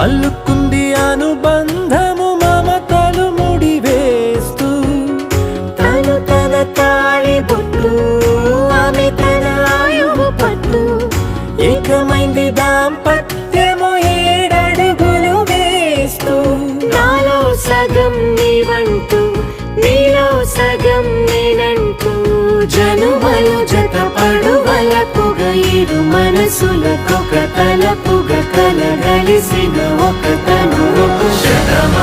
అల్లుకుంది అనుబంధము మమతలు ముడివేస్తూ. తను తన తాళి బొట్టు ఆమె తన ఆయువు పట్టు. ఏకమైంది దాంపత్యము ఏడడుగులు వేస్తూ. నాలో సగం నీవంటూ నీలో సగం నేనంటూ. జనుమలు జతపడు వలపుగ ఇరు మనసులకొక తలపుగ కలగలిసిన ఒక తను. శతమ